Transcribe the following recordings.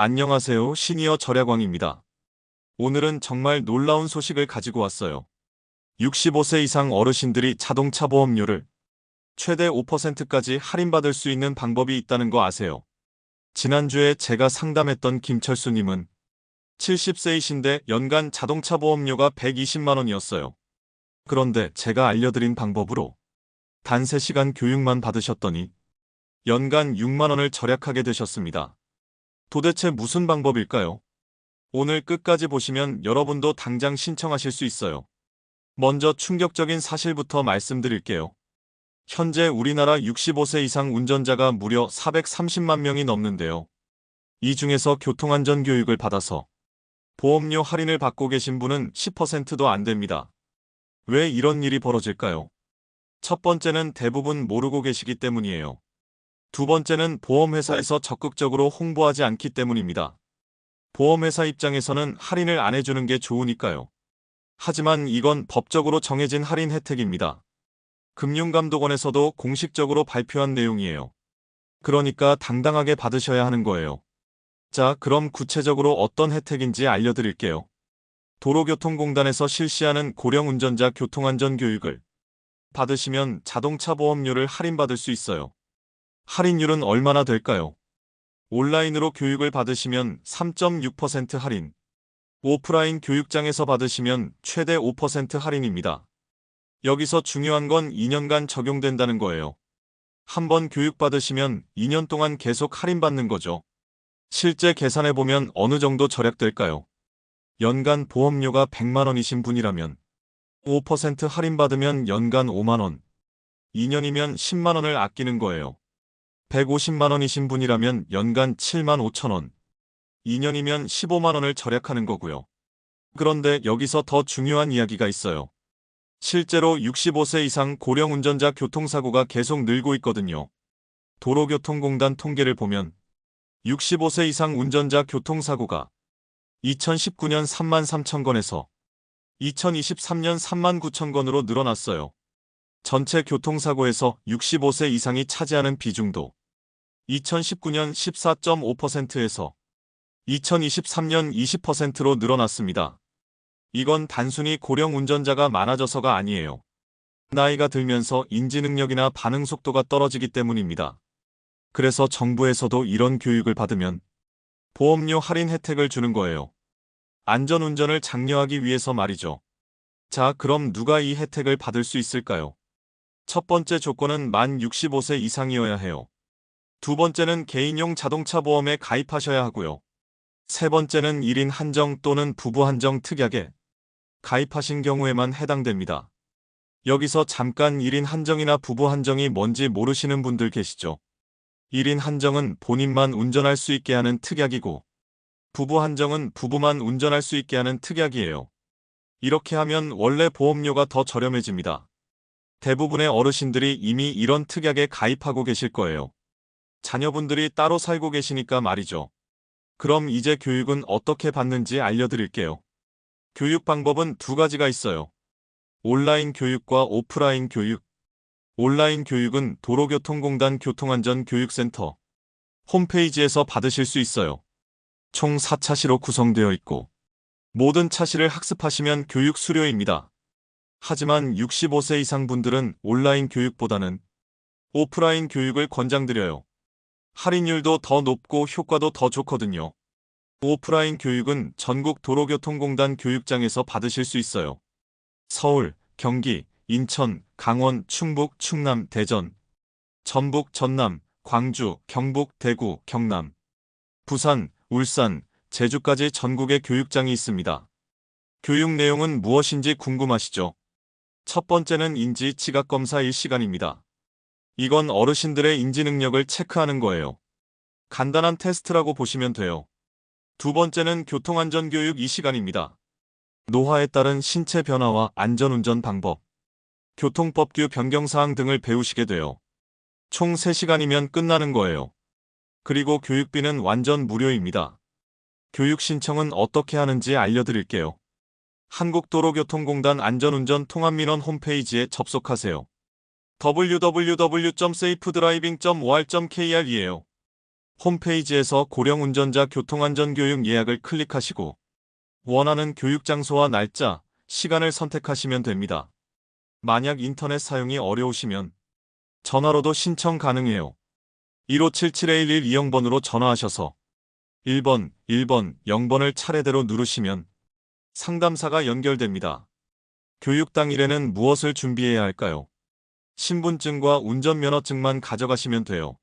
안녕하세요. 시니어 절야광입니다. 오늘은 정말 놀라운 소식을 가지고 왔어요. 65세 이상 어르신들이 자동차 보험료를 최대 5%까지 할인받을 수 있는 방법이 있다는 거 아세요? 지난주에 제가 상담했던 김철수님은 70세이신데 연간 자동차 보험료가 120만원이었어요. 그런데 제가 알려드린 방법으로 단 3시간 교육만 받으셨더니 연간 6만원을 절약하게 되셨습니다. 도대체 무슨 방법일까요? 오늘 끝까지 보시면 여러분도 당장 신청하실 수 있어요. 먼저 충격적인 사실부터 말씀드릴게요. 현재 우리나라 65세 이상 운전자가 무려 430만 명이 넘는데요. 이 중에서 교통안전 교육을 받아서 보험료 할인을 받고 계신 분은 10%도 안 됩니다. 왜 이런 일이 벌어질까요? 첫 번째는 대부분 모르고 계시기 때문이에요. 두 번째는 보험회사에서 적극적으로 홍보하지 않기 때문입니다. 보험회사 입장에서는 할인을 안 해주는 게 좋으니까요. 하지만 이건 법적으로 정해진 할인 혜택입니다. 금융감독원에서도 공식적으로 발표한 내용이에요. 그러니까 당당하게 받으셔야 하는 거예요. 자, 그럼 구체적으로 어떤 혜택인지 알려드릴게요. 도로교통공단에서 실시하는 고령 운전자 교통안전 교육을 받으시면 자동차 보험료를 할인받을 수 있어요. 할인율은 얼마나 될까요? 온라인으로 교육을 받으시면 3.6% 할인, 오프라인 교육장에서 받으시면 최대 5% 할인입니다. 여기서 중요한 건 2년간 적용된다는 거예요. 한번 교육받으시면 2년 동안 계속 할인받는 거죠. 실제 계산해보면 어느 정도 절약될까요? 연간 보험료가 100만원이신 분이라면 5% 할인받으면 연간 5만원, 2년이면 10만원을 아끼는 거예요. 150만원이신 분이라면 연간 7만 5천원, 2년이면 15만원을 절약하는 거고요. 그런데 여기서 더 중요한 이야기가 있어요. 실제로 65세 이상 고령 운전자 교통사고가 계속 늘고 있거든요. 도로교통공단 통계를 보면 65세 이상 운전자 교통사고가 2019년 3만 3천 건에서 2023년 3만 9천 건으로 늘어났어요. 전체 교통사고에서 65세 이상이 차지하는 비중도 2019년 14.5%에서 2023년 20%로 늘어났습니다. 이건 단순히 고령 운전자가 많아져서가 아니에요. 나이가 들면서 인지 능력이나 반응 속도가 떨어지기 때문입니다. 그래서 정부에서도 이런 교육을 받으면 보험료 할인 혜택을 주는 거예요. 안전운전을 장려하기 위해서 말이죠. 자, 그럼 누가 이 혜택을 받을 수 있을까요? 첫 번째 조건은 만 65세 이상이어야 해요. 두 번째는 개인용 자동차 보험에 가입하셔야 하고요. 세 번째는 1인 한정 또는 부부 한정 특약에 가입하신 경우에만 해당됩니다. 여기서 잠깐 1인 한정이나 부부 한정이 뭔지 모르시는 분들 계시죠? 1인 한정은 본인만 운전할 수 있게 하는 특약이고 부부 한정은 부부만 운전할 수 있게 하는 특약이에요. 이렇게 하면 원래 보험료가 더 저렴해집니다. 대부분의 어르신들이 이미 이런 특약에 가입하고 계실 거예요. 자녀분들이 따로 살고 계시니까 말이죠. 그럼 이제 교육은 어떻게 받는지 알려드릴게요. 교육 방법은 두 가지가 있어요. 온라인 교육과 오프라인 교육. 온라인 교육은 도로교통공단 교통안전교육센터 홈페이지에서 받으실 수 있어요. 총 4차시로 구성되어 있고 모든 차시를 학습하시면 교육 수료입니다. 하지만 65세 이상 분들은 온라인 교육보다는 오프라인 교육을 권장드려요. 할인율도 더 높고 효과도 더 좋거든요. 오프라인 교육은 전국 도로교통공단 교육장에서 받으실 수 있어요. 서울, 경기, 인천, 강원, 충북, 충남, 대전, 전북, 전남, 광주, 경북, 대구, 경남, 부산, 울산, 제주까지 전국에 교육장이 있습니다. 교육 내용은 무엇인지 궁금하시죠? 첫 번째는 인지 지각 검사 1시간입니다. 이건 어르신들의 인지 능력을 체크하는 거예요. 간단한 테스트라고 보시면 돼요. 두 번째는 교통안전교육 2시간입니다. 노화에 따른 신체 변화와 안전운전 방법, 교통법규 변경사항 등을 배우시게 돼요. 총 3시간이면 끝나는 거예요. 그리고 교육비는 완전 무료입니다. 교육 신청은 어떻게 하는지 알려드릴게요. 한국도로교통공단 안전운전 통합민원 홈페이지에 접속하세요. www.safedriving.or.kr이에요. 홈페이지에서 고령 운전자 교통안전교육 예약을 클릭하시고 원하는 교육 장소와 날짜, 시간을 선택하시면 됩니다. 만약 인터넷 사용이 어려우시면 전화로도 신청 가능해요. 1577-1120번으로 전화하셔서 1번, 1번, 0번을 차례대로 누르시면 상담사가 연결됩니다. 교육 당일에는 무엇을 준비해야 할까요? 신분증과 운전면허증만 가져가시면 돼요.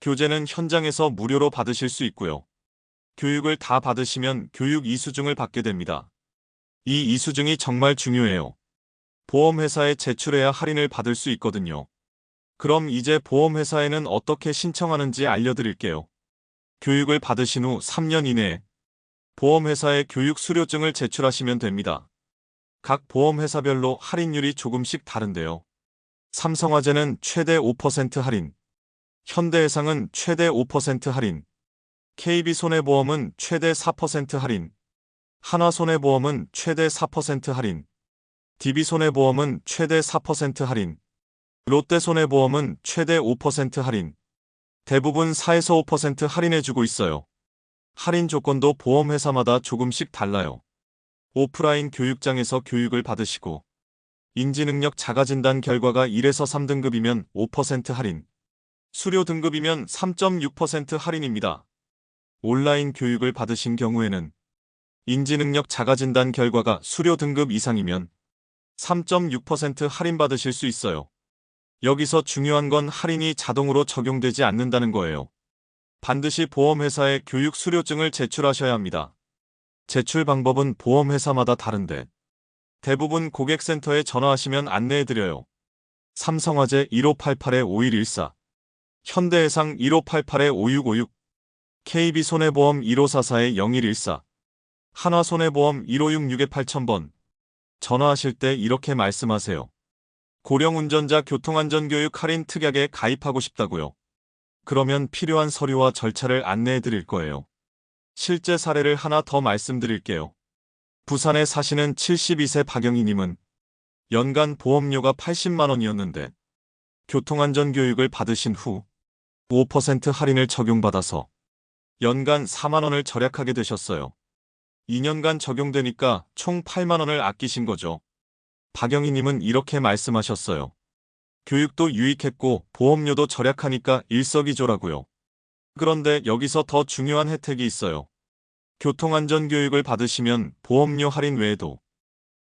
교재는 현장에서 무료로 받으실 수 있고요. 교육을 다 받으시면 교육 이수증을 받게 됩니다. 이 이수증이 정말 중요해요. 보험회사에 제출해야 할인을 받을 수 있거든요. 그럼 이제 보험회사에는 어떻게 신청하는지 알려드릴게요. 교육을 받으신 후 3년 이내에 보험회사에 교육 수료증을 제출하시면 됩니다. 각 보험회사별로 할인율이 조금씩 다른데요. 삼성화재는 최대 5% 할인, 현대해상은 최대 5% 할인, KB손해보험은 최대 4% 할인, 한화손해보험은 최대 4% 할인, DB손해보험은 최대 4% 할인, 롯데손해보험은 최대 5% 할인, 대부분 4에서 5% 할인해주고 있어요. 할인 조건도 보험회사마다 조금씩 달라요. 오프라인 교육장에서 교육을 받으시고 인지능력 자가진단 결과가 1에서 3등급이면 5% 할인, 수료 등급이면 3.6% 할인입니다. 온라인 교육을 받으신 경우에는 인지능력 자가진단 결과가 수료 등급 이상이면 3.6% 할인받으실 수 있어요. 여기서 중요한 건 할인이 자동으로 적용되지 않는다는 거예요. 반드시 보험회사에 교육 수료증을 제출하셔야 합니다. 제출 방법은 보험회사마다 다른데 대부분 고객센터에 전화하시면 안내해드려요. 삼성화재 1588-5114, 현대해상 1588-5656, KB손해보험 1544-0114, 한화손해보험 1566-8000번 전화하실 때 이렇게 말씀하세요. 고령운전자 교통안전교육 할인 특약에 가입하고 싶다고요. 그러면 필요한 서류와 절차를 안내해 드릴 거예요. 실제 사례를 하나 더 말씀드릴게요. 부산에 사시는 72세 박영희님은 연간 보험료가 80만원이었는데 교통안전교육을 받으신 후 5% 할인을 적용받아서 연간 4만원을 절약하게 되셨어요. 2년간 적용되니까 총 8만원을 아끼신 거죠. 박영희님은 이렇게 말씀하셨어요. 교육도 유익했고 보험료도 절약하니까 일석이조라고요. 그런데 여기서 더 중요한 혜택이 있어요. 교통안전교육을 받으시면 보험료 할인 외에도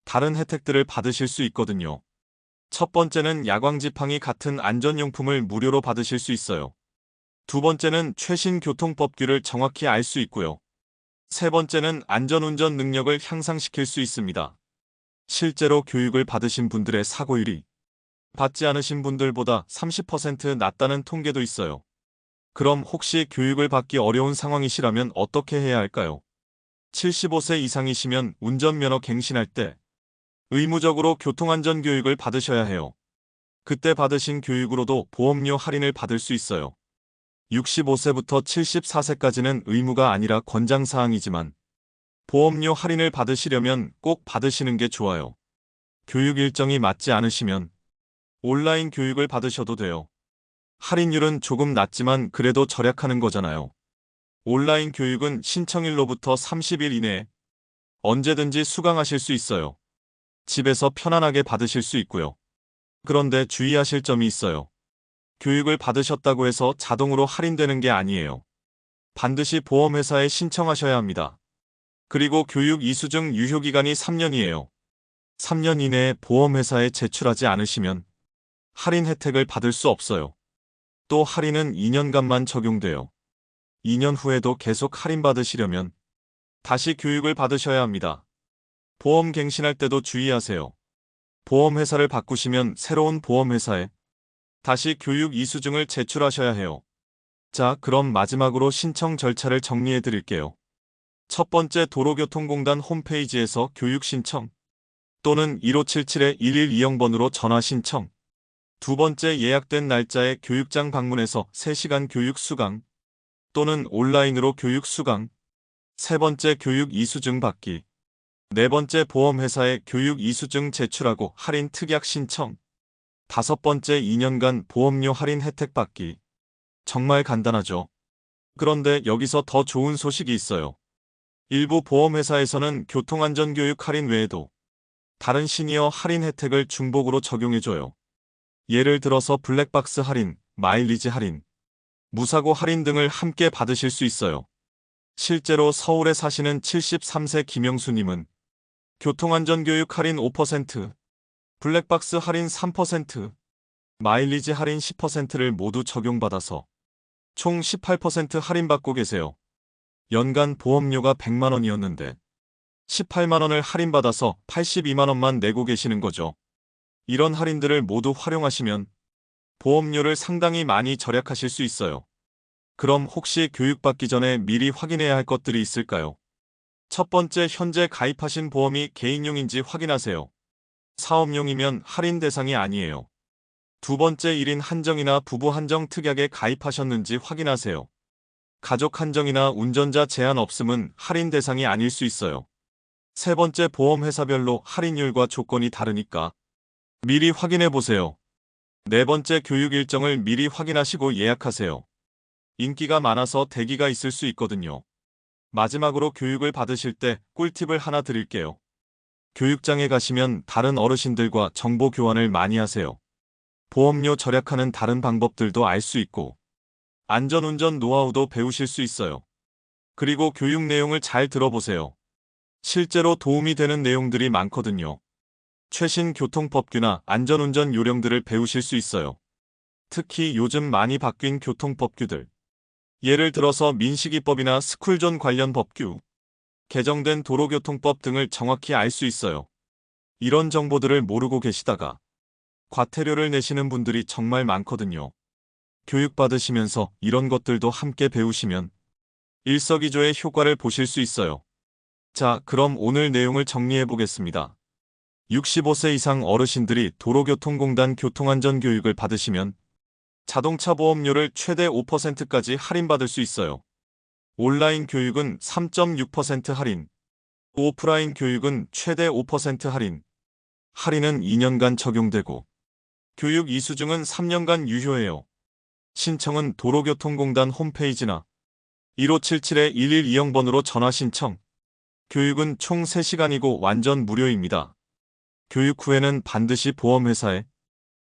다른 혜택들을 받으실 수 있거든요. 첫 번째는 야광지팡이 같은 안전용품을 무료로 받으실 수 있어요. 두 번째는 최신 교통법규를 정확히 알 수 있고요. 세 번째는 안전운전 능력을 향상시킬 수 있습니다. 실제로 교육을 받으신 분들의 사고율이 받지 않으신 분들보다 30% 낮다는 통계도 있어요. 그럼 혹시 교육을 받기 어려운 상황이시라면 어떻게 해야 할까요? 75세 이상이시면 운전면허 갱신할 때 의무적으로 교통안전 교육을 받으셔야 해요. 그때 받으신 교육으로도 보험료 할인을 받을 수 있어요. 65세부터 74세까지는 의무가 아니라 권장사항이지만 보험료 할인을 받으시려면 꼭 받으시는 게 좋아요. 교육 일정이 맞지 않으시면 온라인 교육을 받으셔도 돼요. 할인율은 조금 낮지만 그래도 절약하는 거잖아요. 온라인 교육은 신청일로부터 30일 이내에 언제든지 수강하실 수 있어요. 집에서 편안하게 받으실 수 있고요. 그런데 주의하실 점이 있어요. 교육을 받으셨다고 해서 자동으로 할인되는 게 아니에요. 반드시 보험회사에 신청하셔야 합니다. 그리고 교육 이수증 유효기간이 3년이에요. 3년 이내에 보험회사에 제출하지 않으시면 할인 혜택을 받을 수 없어요. 또 할인은 2년간만 적용돼요. 2년 후에도 계속 할인 받으시려면 다시 교육을 받으셔야 합니다. 보험 갱신할 때도 주의하세요. 보험회사를 바꾸시면 새로운 보험회사에 다시 교육 이수증을 제출하셔야 해요. 자, 그럼 마지막으로 신청 절차를 정리해 드릴게요. 첫 번째 도로교통공단 홈페이지에서 교육 신청 또는 1577-1120번으로 전화 신청 두 번째 예약된 날짜에 교육장 방문해서 3시간 교육 수강 또는 온라인으로 교육 수강 세 번째 교육 이수증 받기 네 번째 보험회사에 교육 이수증 제출하고 할인 특약 신청 다섯 번째 2년간 보험료 할인 혜택 받기. 정말 간단하죠. 그런데 여기서 더 좋은 소식이 있어요. 일부 보험회사에서는 교통안전교육 할인 외에도 다른 시니어 할인 혜택을 중복으로 적용해줘요. 예를 들어서 블랙박스 할인, 마일리지 할인, 무사고 할인 등을 함께 받으실 수 있어요. 실제로 서울에 사시는 73세 김영수님은 교통안전교육 할인 5%, 블랙박스 할인 3%, 마일리지 할인 10%를 모두 적용받아서 총 18% 할인받고 계세요. 연간 보험료가 100만 원이었는데 18만 원을 할인받아서 82만 원만 내고 계시는 거죠. 이런 할인들을 모두 활용하시면 보험료를 상당히 많이 절약하실 수 있어요. 그럼 혹시 교육받기 전에 미리 확인해야 할 것들이 있을까요? 첫 번째, 현재 가입하신 보험이 개인용인지 확인하세요. 사업용이면 할인 대상이 아니에요. 두 번째, 1인 한정이나 부부 한정 특약에 가입하셨는지 확인하세요. 가족 한정이나 운전자 제한 없음은 할인 대상이 아닐 수 있어요. 세 번째, 보험회사별로 할인율과 조건이 다르니까 미리 확인해 보세요. 네 번째, 교육 일정을 미리 확인하시고 예약하세요. 인기가 많아서 대기가 있을 수 있거든요. 마지막으로 교육을 받으실 때 꿀팁을 하나 드릴게요. 교육장에 가시면 다른 어르신들과 정보 교환을 많이 하세요. 보험료 절약하는 다른 방법들도 알 수 있고, 안전운전 노하우도 배우실 수 있어요. 그리고 교육 내용을 잘 들어보세요. 실제로 도움이 되는 내용들이 많거든요. 최신 교통법규나 안전운전 요령들을 배우실 수 있어요. 특히 요즘 많이 바뀐 교통법규들. 예를 들어서 민식이법이나 스쿨존 관련 법규, 개정된 도로교통법 등을 정확히 알 수 있어요. 이런 정보들을 모르고 계시다가 과태료를 내시는 분들이 정말 많거든요. 교육받으시면서 이런 것들도 함께 배우시면 일석이조의 효과를 보실 수 있어요. 자, 그럼 오늘 내용을 정리해 보겠습니다. 65세 이상 어르신들이 도로교통공단 교통안전교육을 받으시면 자동차 보험료를 최대 5%까지 할인받을 수 있어요. 온라인 교육은 3.6% 할인, 오프라인 교육은 최대 5% 할인, 할인은 2년간 적용되고 교육 이수증은 3년간 유효해요. 신청은 도로교통공단 홈페이지나 1577-1120번으로 전화 신청. 교육은 총 3시간이고 완전 무료입니다. 교육 후에는 반드시 보험회사에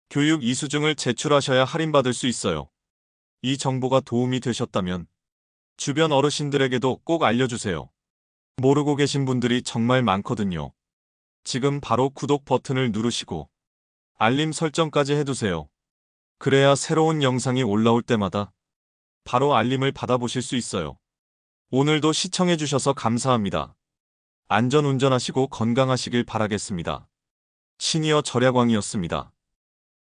교육 이수증을 제출하셔야 할인받을 수 있어요. 이 정보가 도움이 되셨다면 주변 어르신들에게도 꼭 알려주세요. 모르고 계신 분들이 정말 많거든요. 지금 바로 구독 버튼을 누르시고 알림 설정까지 해두세요. 그래야 새로운 영상이 올라올 때마다 바로 알림을 받아보실 수 있어요. 오늘도 시청해주셔서 감사합니다. 안전 운전하시고 건강하시길 바라겠습니다. 시니어 절약왕이었습니다.